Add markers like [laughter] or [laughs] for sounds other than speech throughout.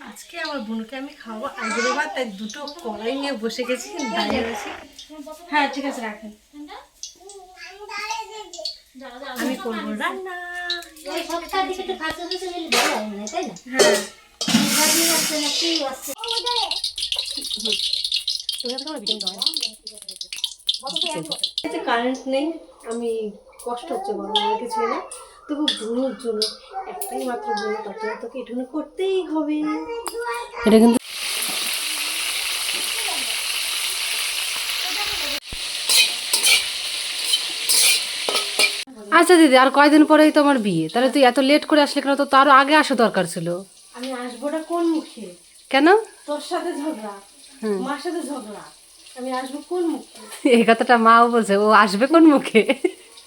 আজকে আমার বোনকে আমি খাওয়াবো। আইবুড়ো ভাত তাই দুটো কড়াই নিয়ে বসে গেছি দাঁড়িয়ে আছি হ্যাঁ ঠিক আছে রাখেন। আমি করব রান্না। না হ্যাঁ। কারেন্ট নেই আমি কষ্ট হচ্ছে বড় কিছু না। তবু বোনের জন্য একটাই মাত্র বোন তার জন্য তোকে এটুকু করতেই হবে। এটা কিন্তু আচ্ছা দিদি আর কয়দিন পরেই তোমার বিয়ে? তাহলে তুই এত লেট করে আসলে কেন? তো তারও আগে আসা দরকার ছিল। আমি আসব না কোন মুখে? কেন? তোর সাথে ঝগড়া। মার সাথে ঝগড়া আমি আসব কোন মুখে? এই কথাটা মাও বলছে ও আসবে কোন মুখে?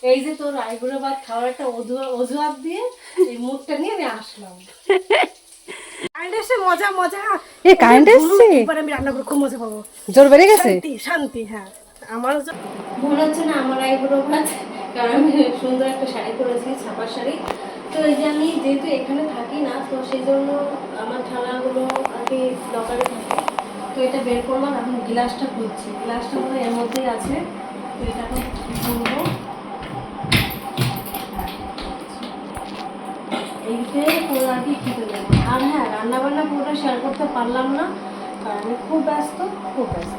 এই যে তোর আইবুড়ো ভাত খাওয়ার একটা অজু- অজুহাত দিয়ে এই মুখটা নিয়ে আমি আসলাম। মজা মজা। এ কারেন্ট এসছে? আমি রান্না করে খুব মজা পাবো। জোর বেড়ে গেছে? শান্তি শান্তি হ্যাঁ। আমার মনে হচ্ছে না আমার আইবুড়ো ভাত কারণ আমি সুন্দর একটা শাড়ি পরেছি ছাপার শাড়ি। তো এই যে আমি যেহেতু এখানে থাকি না তো সেই জন্য আমার থালাগুলো আর কি দরকারে থাকে। তো এটা বের করলাম এখন গ্লাসটা খুঁজছি গ্লাসটা মনে এর মধ্যেই আছে। তো এটা এখন এইতে পুরো আর কি খেতে যাব আর হ্যাঁ রান্না বান্না পুরোটা শেয়ার করতে পারলাম না কারণ আমি খুব ব্যস্ত খুব ব্যস্ত।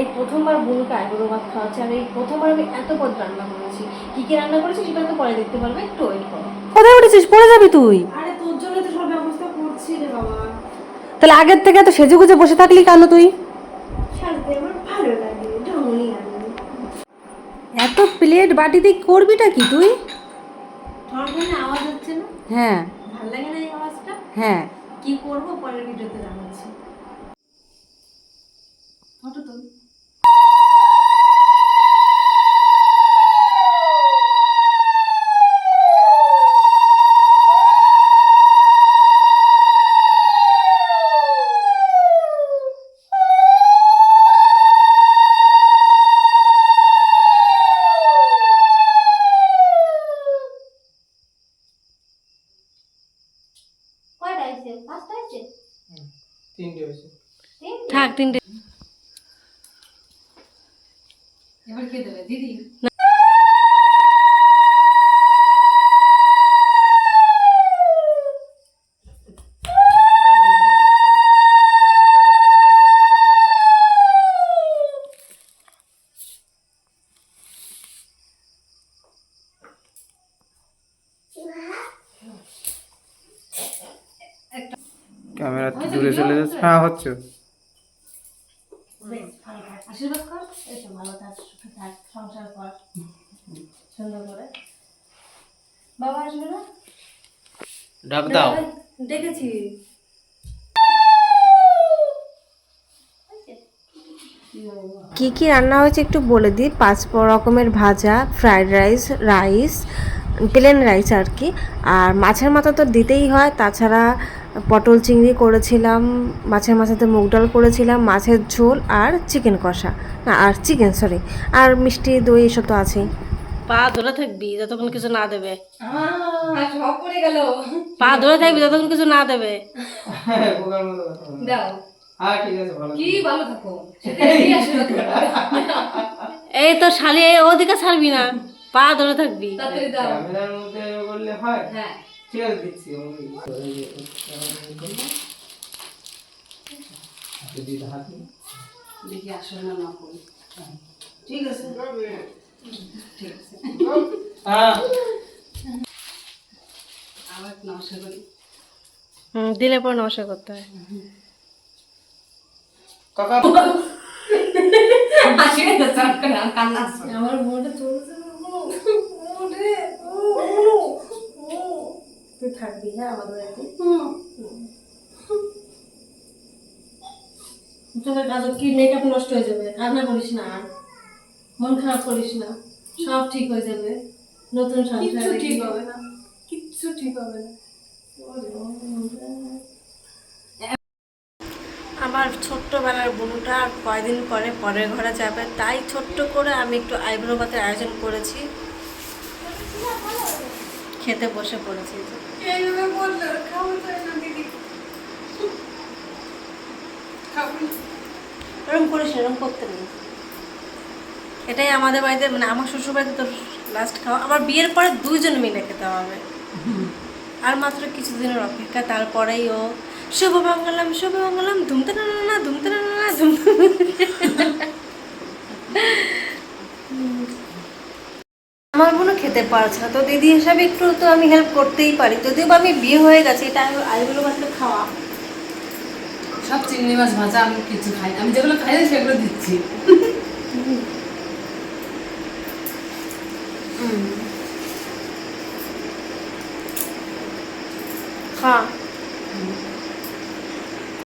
এই প্রথমবার বোনকে আইবুড়ো ভাত খাওয়াচ্ছি আর এই প্রথমবার আমি এত পদ রান্না করেছি। কী কী রান্না করেছি সেটা তো পরে দেখতে পারবে একটু ওয়েট করো। কোথায় উঠেছিস? পড়ে যাবি তুই? আরে তোর জন্য তো সব ব্যবস্থা করছি রে বাবা। তাহলে আগের থেকে এত সেজে গুজে বসে থাকলি কেন তুই? এত প্লেট বাটিতে করবিটা কি তুই? আওয়াজ হচ্ছে না? হ্যাঁ। ভালো লাগে না এই আওয়াজটা? হ্যাঁ। কি করব পরের ভিডিওতে জানাচ্ছি। ফটো তো তিনটে হয়েছে। থাক তিনটে। এবার কে দেবে দিদি। ক্যামেরা তো দূরে চলে যাচ্ছে। হ্যাঁ হচ্ছে। আশীর্বাদ কর। এই তো ভালো থাক সুখে থাক সংসার কর। সুন্দর করে। বাবা আসবে না? ডাক দাও। ডেকেছি কি কি রান্না হয়েছে একটু বলে দিই। পাঁচ রকমের ভাজা fried rice rice plain rice আর কি। আর মাছের মাথা তো দিতেই হয় তাছাড়া পটল চিংড়ি করেছিলাম মাছের মাথাতে মুগ ডাল করেছিলাম মাছের ঝোল আর চিকেন কষা। না আর চিকেন সরি আর মিষ্টি দই এসব তো আছেই। পা ধরে থাকবি যতক্ষণ কিছু না দেবে। পা ধরে থাকবি যতক্ষণ কিছু না দেবে। হ্যাঁ হ্যাঁ। [laughs] এই তো শালি এই ওদিকে ছাড়বি না। পা ধরে থাকবি। ক্যামেরার মধ্যে করলে হয়? হ্যাঁ। ঠিক আছে দিচ্ছি যদি হাতে দেখি আসলে না না করি ঠিক আছে। হ্যাঁ। আবার নমস্কার করি। হুম দিলে পর নমস্কার করতে হয়। কাকা। চাপ করে আসছে আমার মনটা চলছে। তুই থাকবি হ্যাঁ আমাদের বাড়িতে? তোদের কাজ কি মেকআপ নষ্ট হয়ে যাবে? কান্না করিস না। আর মন খারাপ করিস না। সব ঠিক হয়ে যাবে। নতুন সংসার ঠিক হবে না। কিচ্ছু ঠিক হবে না। আমার ছোট্টবেলার বোনটা আর কয়দিন পরে পরের ঘরে যাবে তাই ছোট্ট করে আমি একটু আইব্রো ভাতের আয়োজন করেছি। খেতে বসে পড়েছি। এইভাবে করিস এরম করতে নেই। এটাই আমাদের বাড়িতে মানে আমার শ্বশুর বাড়িতে তোর লাস্ট খাওয়া। আমার বিয়ের পরে দুজন মিলে খেতে হবে। আর মাত্র কিছুদিনের অপেক্ষা তারপরেই ও শুভ মঙ্গলাম শুভ মঙ্গলাম ধুমতে না না না ধুমতে না না না ধুমতে খেতে পারছে না। তো দিদি হিসাবে একটু তো আমি হেল্প করতেই পারি। যদিও বা আমি বিয়ে হয়ে গেছি এটা আলুগুলো মাত্র খাওয়া। সব চিংড়ি মাছ ভাজা আমি কিছু খাই আমি যেগুলো খাই সেগুলো দিচ্ছি। হ্যাঁ।